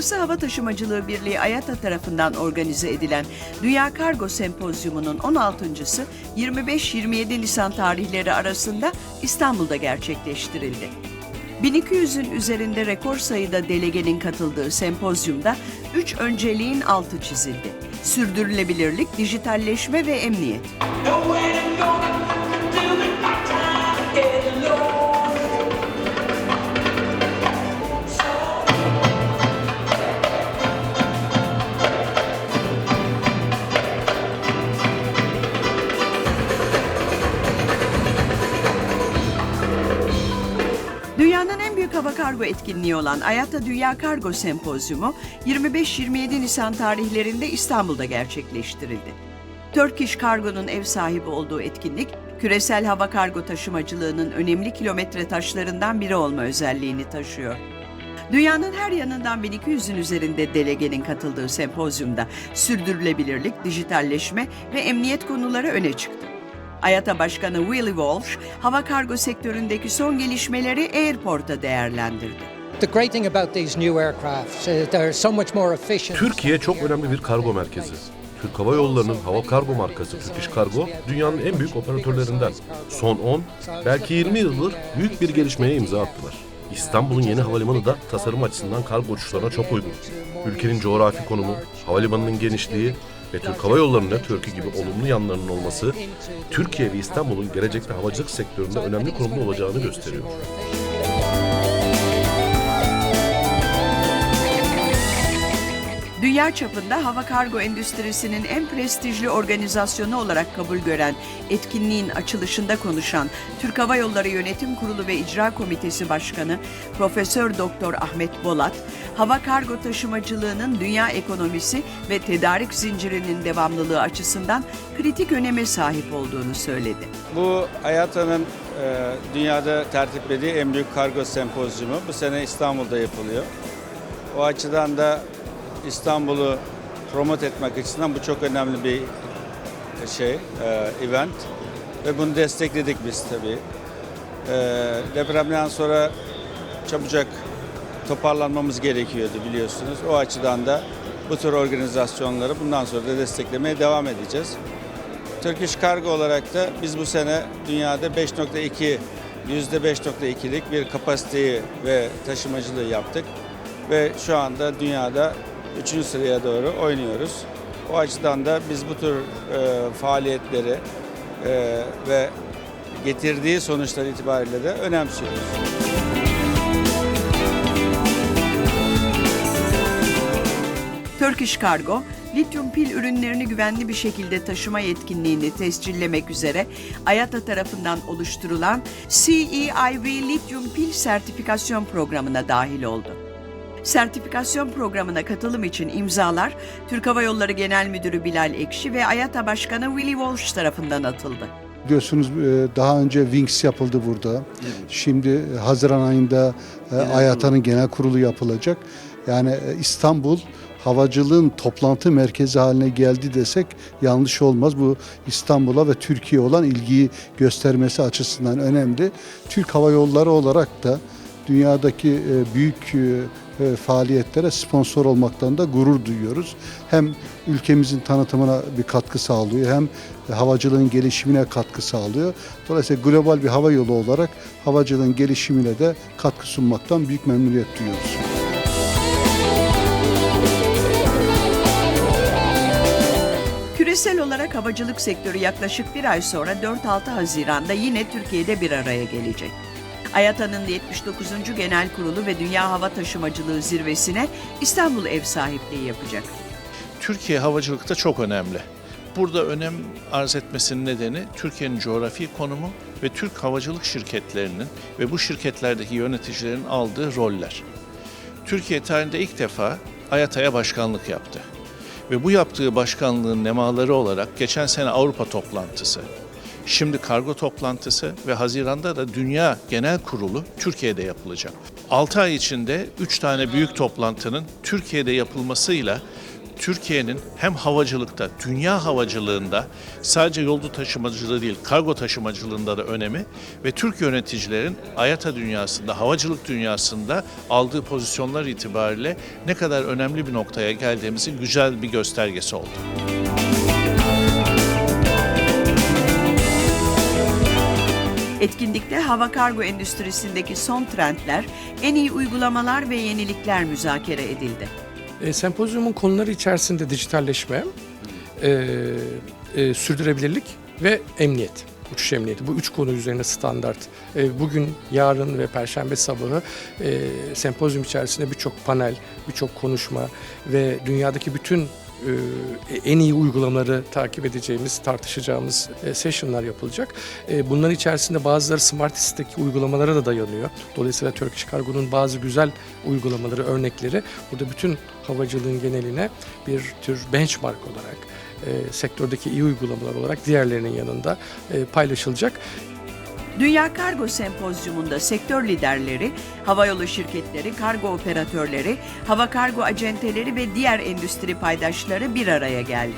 Uluslararası Hava Taşımacılığı Birliği IATA tarafından organize edilen Dünya Kargo Sempozyumu'nun 16.sı 25-27 Nisan tarihleri arasında İstanbul'da gerçekleştirildi. 1200'ün üzerinde rekor sayıda delegenin katıldığı sempozyumda üç önceliğin altı çizildi. Sürdürülebilirlik, dijitalleşme ve emniyet. Kargo etkinliği olan IATA Dünya Kargo Sempozyumu 25-27 Nisan tarihlerinde İstanbul'da gerçekleştirildi. Turkish Cargo'nun ev sahibi olduğu etkinlik, küresel hava kargo taşımacılığının önemli kilometre taşlarından biri olma özelliğini taşıyor. Dünyanın her yanından 1200'ün üzerinde delegenin katıldığı sempozyumda sürdürülebilirlik, dijitalleşme ve emniyet konuları öne çıktı. IATA Başkanı Willie Walsh, hava kargo sektöründeki son gelişmeleri Airport'a değerlendirdi. The great thing about these new aircraft is they're so much more efficient. Türkiye çok önemli bir kargo merkezi. Türk Hava Yolları'nın hava kargo markası Turkish Cargo dünyanın en büyük operatörlerinden. Son 10, belki 20 yıldır büyük bir gelişmeye imza attılar. İstanbul'un yeni havalimanı da tasarım açısından kargo uçuşlarına çok uygun. Ülkenin coğrafi konumu, havalimanının genişliği ve Türk Hava Yolları'nın network'ü gibi olumlu yanlarının olması, Türkiye ve İstanbul'un gelecekte havacılık sektöründe önemli konumda olacağını gösteriyor. Dünya çapında hava kargo endüstrisinin en prestijli organizasyonu olarak kabul gören etkinliğin açılışında konuşan Türk Hava Yolları Yönetim Kurulu ve İcra Komitesi Başkanı Profesör Doktor Ahmet Bolat, hava kargo taşımacılığının dünya ekonomisi ve tedarik zincirinin devamlılığı açısından kritik öneme sahip olduğunu söyledi. Bu IATA'nın e, dünyada tertiplediği en büyük kargo sempozyumu. Bu sene İstanbul'da yapılıyor. O açıdan da İstanbul'u promote etmek açısından bu çok önemli bir şey, e, event. Ve bunu destekledik biz tabii. E, depremden sonra çabucak toparlanmamız gerekiyordu biliyorsunuz. O açıdan da bu tür organizasyonları bundan sonra da desteklemeye devam edeceğiz. Turkish Cargo olarak da biz bu sene dünyada 5.2 %5.2'lik bir kapasiteyi ve taşımacılığı yaptık. Ve şu anda dünyada 3. sıraya doğru oynuyoruz. O açıdan da biz bu tür e, faaliyetleri e, ve getirdiği sonuçlar itibariyle de önemsiyoruz. Turkish Cargo, lityum pil ürünlerini güvenli bir şekilde taşıma yetkinliğini tescillemek üzere IATA tarafından oluşturulan CEIV lityum pil sertifikasyon programına dahil oldu. Sertifikasyon programına katılım için imzalar Türk Hava Yolları Genel Müdürü Bilal Ekşi ve IATA Başkanı Willie Walsh tarafından atıldı. Biliyorsunuz e, daha önce Wings yapıldı burada. Şimdi e, Haziran ayında e, AYATA'nın genel kurulu yapılacak. Yani İstanbul havacılığın toplantı merkezi haline geldi desek yanlış olmaz. Bu İstanbul'a ve Türkiye olan ilgiyi göstermesi açısından önemli. Türk Hava Yolları olarak da dünyadaki büyük e, faaliyetlere sponsor olmaktan da gurur duyuyoruz. Hem ülkemizin tanıtımına bir katkı sağlıyor hem havacılığın gelişimine katkı sağlıyor. Dolayısıyla global bir hava yolu olarak havacılığın gelişimine de katkı sunmaktan büyük memnuniyet duyuyoruz. Küresel olarak havacılık sektörü yaklaşık bir ay sonra 4-6 Haziran'da yine Türkiye'de bir araya gelecek. IATA'nın 79. Genel Kurulu ve Dünya Hava Taşımacılığı Zirvesi'ne İstanbul ev sahipliği yapacak. Türkiye havacılıkta çok önemli. Burada önem arz etmesinin nedeni Türkiye'nin coğrafi konumu ve Türk havacılık şirketlerinin ve bu şirketlerdeki yöneticilerin aldığı roller. Türkiye tarihinde ilk defa AYATA'ya başkanlık yaptı. Ve bu yaptığı başkanlığın nemaları olarak geçen sene Avrupa toplantısı, şimdi kargo toplantısı ve Haziran'da da Dünya Genel Kurulu Türkiye'de yapılacak. 6 ay içinde 3 tane büyük toplantının Türkiye'de yapılmasıyla Türkiye'nin hem havacılıkta, dünya havacılığında sadece yolcu taşımacılığı değil, kargo taşımacılığında da önemi ve Türk yöneticilerin IATA dünyasında, havacılık dünyasında aldığı pozisyonlar itibariyle ne kadar önemli bir noktaya geldiğimizin güzel bir göstergesi oldu. Etkinlikte hava kargo endüstrisindeki son trendler, en iyi uygulamalar ve yenilikler müzakere edildi. E, sempozyumun konuları içerisinde dijitalleşme, e, e, sürdürülebilirlik ve emniyet, uçuş emniyeti. Bu üç konu üzerine standart. E, bugün, yarın ve perşembe sabahı e, sempozyum içerisinde birçok panel, birçok konuşma ve dünyadaki bütün en iyi uygulamaları takip edeceğimiz, tartışacağımız e, sessionlar yapılacak. E, Bunların içerisinde bazıları Smart City'deki uygulamalara da dayanıyor. Dolayısıyla Turkish Cargo'nun bazı güzel uygulamaları, örnekleri burada bütün havacılığın geneline bir tür benchmark olarak, e, sektördeki iyi uygulamalar olarak diğerlerinin yanında e, paylaşılacak. Dünya Kargo Sempozyumunda sektör liderleri, havayolu şirketleri, kargo operatörleri, hava kargo acenteleri ve diğer endüstri paydaşları bir araya geldi.